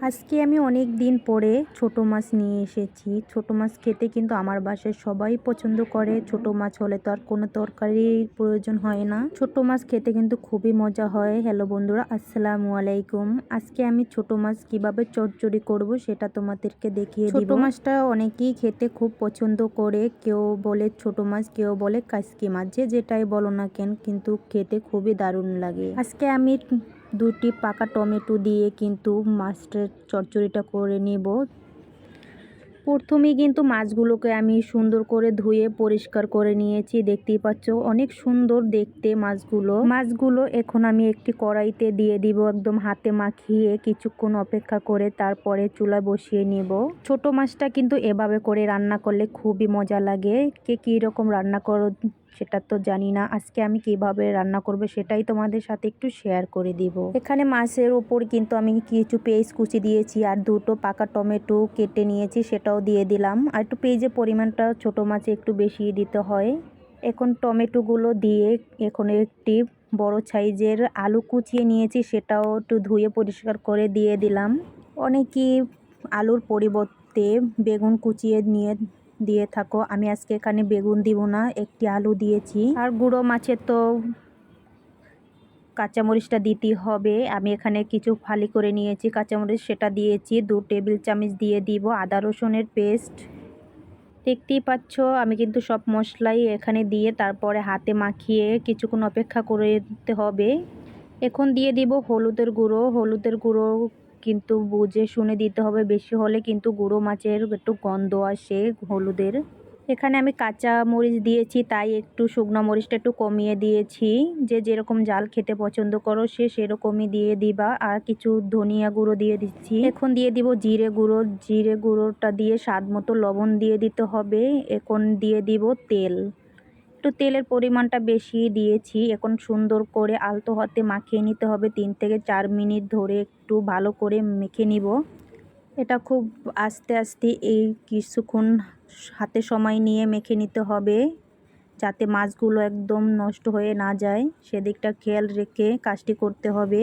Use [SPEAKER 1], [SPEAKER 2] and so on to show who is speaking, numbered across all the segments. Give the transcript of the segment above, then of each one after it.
[SPEAKER 1] আজকে আমি অনেক দিন পরে ছোট মাছ নিয়ে এসেছি। ছোট মাছ খেতে কিন্তু আমার বাসায় সবাই পছন্দ করে। ছোট মাছ হলে তো আর কোনো তরকারির প্রয়োজন হয় না। ছোট মাছ খেতে কিন্তু খুবই মজা হয়। হ্যালো বন্ধুরা আসসালামু আলাইকুম। আজকে আমি ছোট মাছ কীভাবে চটচড়ি করব সেটা তোমাদেরকে দেখিয়ে ছোট মাছটা অনেকেই খেতে খুব পছন্দ করে। কেউ বলে ছোট মাছ কেউ বলে কাসকি মাছ যে যেটাই বলো না কেন কিন্তু খেতে খুবই দারুণ লাগে। আজকে আমি দুটি পাকা টমেটো দিয়ে কিন্তু মাছটার চচ্চড়িটা করে নেব। প্রথমেই কিন্তু মাছগুলোকে আমি সুন্দর করে ধুয়ে পরিষ্কার করে নিয়েছি। দেখতেই পাচ্ছ, অনেক সুন্দর দেখতে মাছগুলো। মাছগুলো এখন আমি একটি কড়াইতে দিয়ে দিব, একদম হাতে মাখিয়ে কিছুক্ষণ অপেক্ষা করে তারপরে চুলা বসিয়ে নিব। ছোট মাছটা কিন্তু এভাবে করে রান্না করলে খুবই মজা লাগে। কে কী রকম রান্না করো সেটা তো জানি না। আজকে আমি কীভাবে রান্না করব সেটাই তোমাদের সাথে একটু শেয়ার করে দিব। এখানে মাছের উপর কিন্তু আমি কিছু পেঁয়াজ কুচি দিয়েছি আর দুটো পাকা টমেটো কেটে নিয়েছি সেটাও দিয়ে দিলাম। আর একটু পেঁয়াজের পরিমাণটা ছোট মাছে একটু বেশি দিতে হয়, এখন টমেটোগুলো দিয়ে এখন একটি বড় সাইজের আলু কুচিয়ে নিয়েছি, সেটাও একটু ধুয়ে পরিষ্কার করে দিয়ে দিলাম। অনেকেই আলুর পরিবর্তে বেগুন কুচিয়ে নিয়ে দিয়ে থাকো। আমি আজকে এখানে বেগুন দিব না, একটি আলু দিয়েছি। আর গুঁড়ো মাছের তো কাঁচামরিচটা দিতেই হবে। আমি এখানে কিছু ফালি করে নিয়েছি, কাঁচামরিচ সেটা দিয়েছি। দু টেবিল চামচ দিয়ে দিব আদা রসুনের পেস্ট। দেখতেই পাচ্ছ, আমি কিন্তু সব মশলাই এখানে দিয়ে তারপরে হাতে মাখিয়ে কিছুক্ষণ অপেক্ষা করতে হবে। এখন দিয়ে দিব হলুদের গুঁড়ো। হলুদের গুঁড়ো কিন্তু বুঝে শুনে দিতে হবে। বেশি হলে কিন্তু গুঁড়ো মাছের একটু গন্ধ আসে হলুদের। এখানে আমি কাঁচা মরিচ দিয়েছি, তাই একটু শুকনো মরিচটা একটু কমিয়ে দিয়েছি। যে যেরকম জাল খেতে পছন্দ করো, সে সেরকমই দিয়ে দিবা। আর কিছু ধনিয়া গুঁড়ো দিয়ে দিচ্ছি। এখন দিয়ে দিব জিরে গুঁড়ো। জিরে গুঁড়োটা দিয়ে স্বাদ মতো লবণ দিয়ে দিতে হবে। এখন দিয়ে দিব তেল। একটু তেলের পরিমাণটা বেশি দিয়েছি। এখন সুন্দর করে আলতো হাতে মাখিয়ে নিতে হবে। তিন থেকে চার মিনিট ধরে একটু ভালো করে মেখে নিব। এটা খুব আস্তে আস্তে এই কিছুক্ষণ হাতে সময় নিয়ে মেখে নিতে হবে যাতে মাছগুলো একদম নষ্ট হয়ে না যায়। সেদিকটা খেয়াল রেখে কাজটি করতে হবে।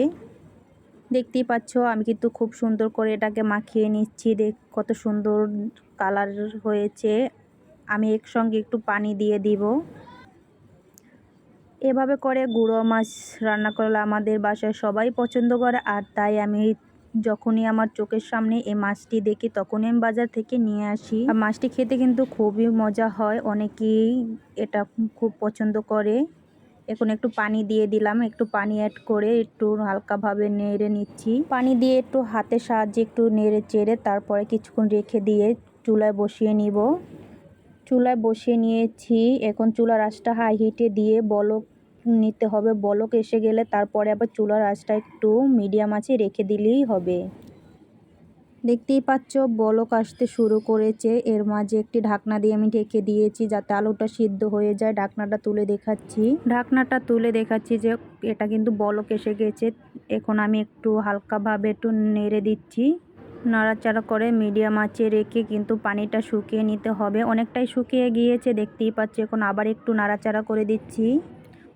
[SPEAKER 1] দেখতেই পাচ্ছ, আমি কিন্তু খুব সুন্দর করে এটাকে মাখিয়ে নিচ্ছি। দেখ, কত সুন্দর কালার হয়েছে। আমি একসঙ্গে একটু পানি দিয়ে দিব। এভাবে করে গুঁড়ো মাছ রান্না করলে আমাদের বাসায় সবাই পছন্দ করে। আর তাই আমি যখনই আমার চোখের সামনে এই মাছটি দেখি, তখনই আমি বাজার থেকে নিয়ে আসি। মাছটি খেতে কিন্তু খুবই মজা হয়। অনেকেই এটা খুব পছন্দ করে। এখন একটু পানি দিয়ে দিলাম। একটু পানি অ্যাড করে একটু হালকাভাবে নেড়ে নিচ্ছি। পানি দিয়ে একটু হাতের সাহায্যে একটু নেড়ে চেড়ে তারপরে কিছুক্ষণ রেখে দিয়ে চুলায় বসিয়ে নিব। চুলায় বসিয়ে নিয়েছি। এখন চুলার আঁচটা হাই হিটে দিয়ে বলক নিতে হবে। বলক এসে গেলে তারপরে আবার চুলার আঁচটা একটু মিডিয়াম আঁচে রেখে দিলেই হবে। দেখতেই পাচ্ছ, বলক আসতে শুরু করেছে। এর মাঝে একটি ঢাকনা দিয়ে আমি ঢেকে দিয়েছি যাতে আলুটা সিদ্ধ হয়ে যায়। ঢাকনাটা তুলে দেখাচ্ছি। ঢাকনাটা তুলে দেখাচ্ছি যে এটা কিন্তু বলক এসে গেছে। এখন আমি একটু হালকাভাবে একটু নেড়ে দিচ্ছি। নাড়াচাড়া করে মিডিয়াম আঁচে রেখে কিন্তু পানিটা শুকিয়ে নিতে হবে। অনেকটাই শুকিয়ে গিয়েছে, দেখতেই পাচ্ছি। এখন আবার একটু নাড়াচাড়া করে দিচ্ছি।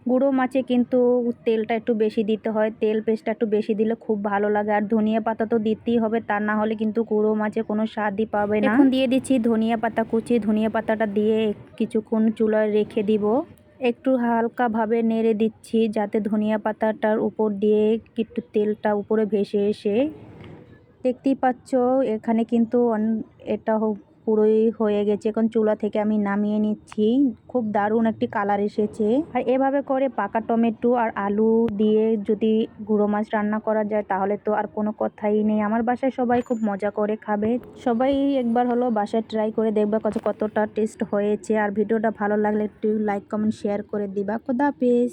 [SPEAKER 1] গুঁড়ো মাছে কিন্তু তেলটা একটু বেশি দিতে হয়। তেল পেস্টটা একটু বেশি দিলে খুব ভালো লাগে। আর ধনিয়া পাতা তো দিতেই হবে, তা না হলে কিন্তু গুঁড়ো মাছে কোনো স্বাদই পাবে না। এখন দিয়ে দিচ্ছি ধনিয়া পাতা কুচি। ধনিয়া পাতাটা দিয়ে কিছুক্ষণ চুলায় রেখে দিব। একটু হালকাভাবে নেড়ে দিচ্ছি, যাতে ধনিয়া পাতাটার উপর দিয়ে একটু তেলটা উপরে ভেসে এসে দেখতেই পাচ্ছ, এখানে কিন্তু এটা পুরোই হয়ে গেছে। এখন চুলা থেকে আমি নামিয়ে নিচ্ছি। খুব দারুণ একটি কালার এসেছে। আর এভাবে করে পাকা টমেটো আর আলু দিয়ে যদি গুঁড়ো মাছ রান্না করা যায়, তাহলে তো আর কোনো কথাই নেই। আমার বাসায় সবাই খুব মজা করে খাবে। সবাই একবার হলো বাসায় ট্রাই করে দেখবে কত, কতটা টেস্ট হয়েছে। আর ভিডিওটা ভালো লাগলে একটু লাইক, কমেন্ট, শেয়ার করে দিবা। খোদা পেস